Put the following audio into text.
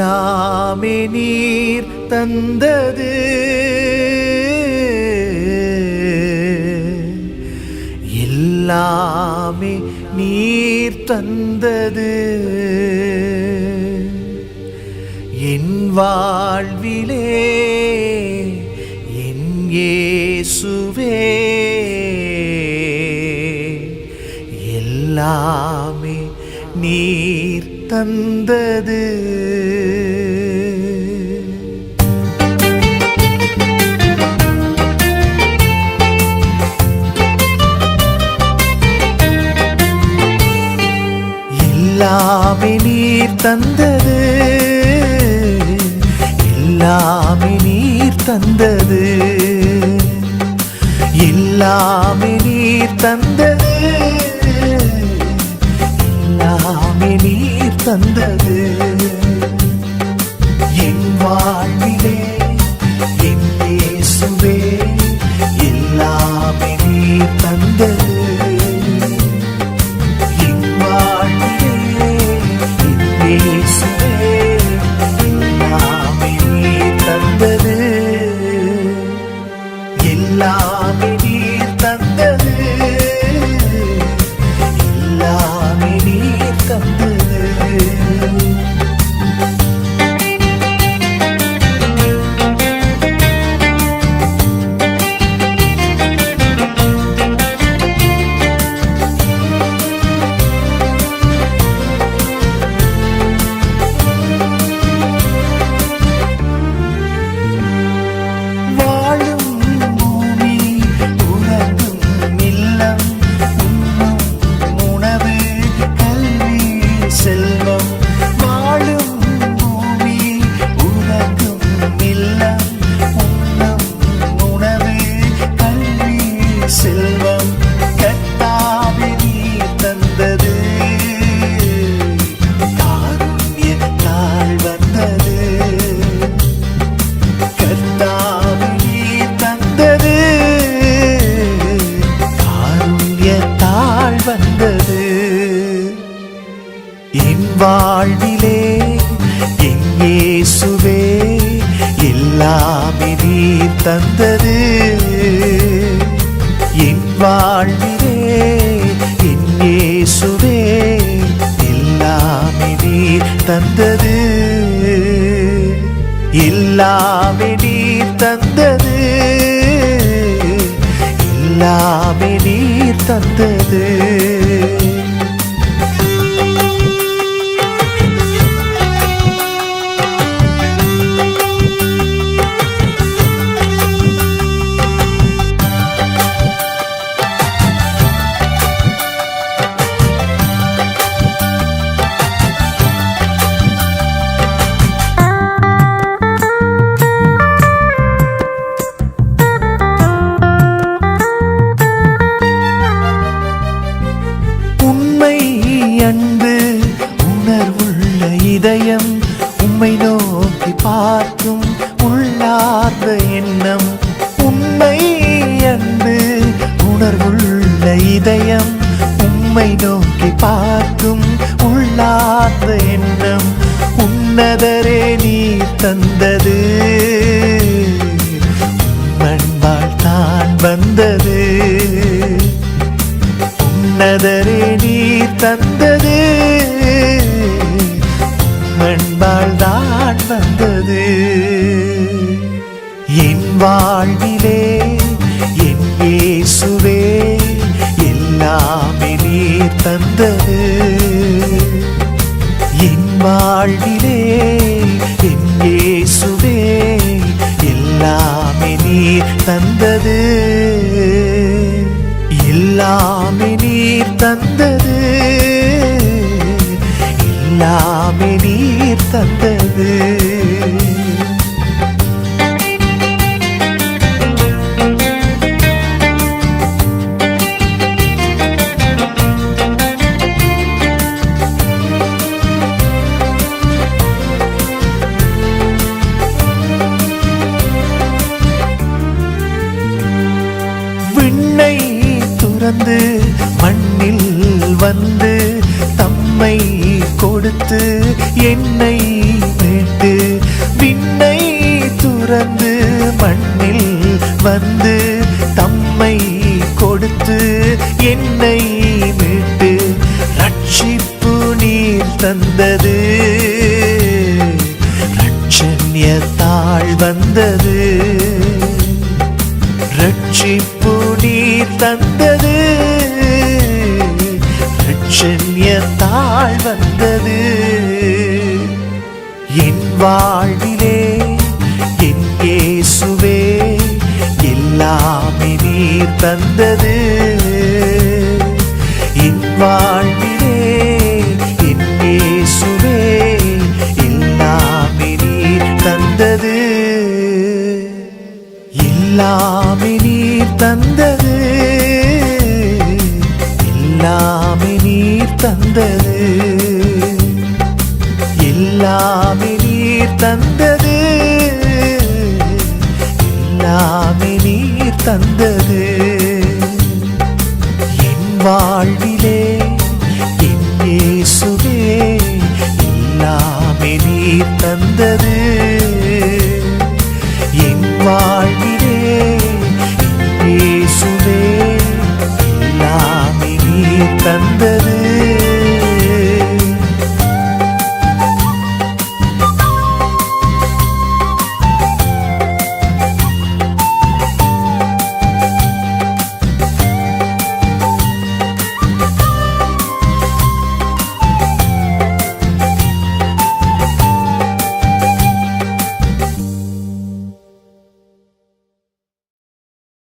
எல்லாமே நீர் தந்தது. எல்லாமே நீர் தந்தது. என் வாழ்விலே என் ஏசுவே எல்லாமே நீர் தந்தது. எல்லாமே நீர் தந்தது. எல்லாமே நீர் தந்தது. எல்லாமே நீர் தந்தது. தந்தது. நீ தந்தது. என் வாழ்விலே என்னே சுவே எல்லாமே நீ தந்தது. எல்லாமே நீ தந்தது. எல்லாமே நீ தந்தது. இதயம் உம்மை நோக்கி பார்க்கும் உள்ளார்ந்த எண்ணம் உண்மை அன்பு உணர்வுள்ள இதயம் உம்மை நோக்கி பார்க்கும் உள்ளார்ந்த எண்ணம் உன்னதரே நீ தந்தது. மண்பால் தான் வந்தது. உன்னதரே நீ தந்தது. என் வாழ்விலே என் இயேசுவே எல்லாமே நீர் தந்தது. என் வாழ்விலே என் இயேசுவே எல்லாமே நீர் தந்தது. எல்லாமே நீர் தந்தது. எல்லாமே நீர் தந்தது. வந்து தம்மை கொடுத்து என்னை மீட்டு விண்ணை துறந்து மண்ணில் வந்து தம்மை கொடுத்து என்னை விட்டு ரட்சிப்பு நீர் தந்தது. ரட்சண்யத்தாள் வந்தது. ரட்சிப்பு நீர் தந்தது. என் தாழ் வந்தது. என் வாழ்விலே என் இயேசுவே எல்லாமே நீர் தந்தது. என் வாழ்விலே என் இயேசுவே எல்லாமே நீர் தந்தது. எல்லாமே நீர் தந்தது. தந்தது. எல்லாமே நீர் தந்தது. எல்லாமே நீர் தந்தது. என் வாழ்விலே என் இயேசுவே எல்லாமே நீர் தந்தது. என் வாழ்விலே என் இயேசுவே எல்லாமே நீர் தந்தது.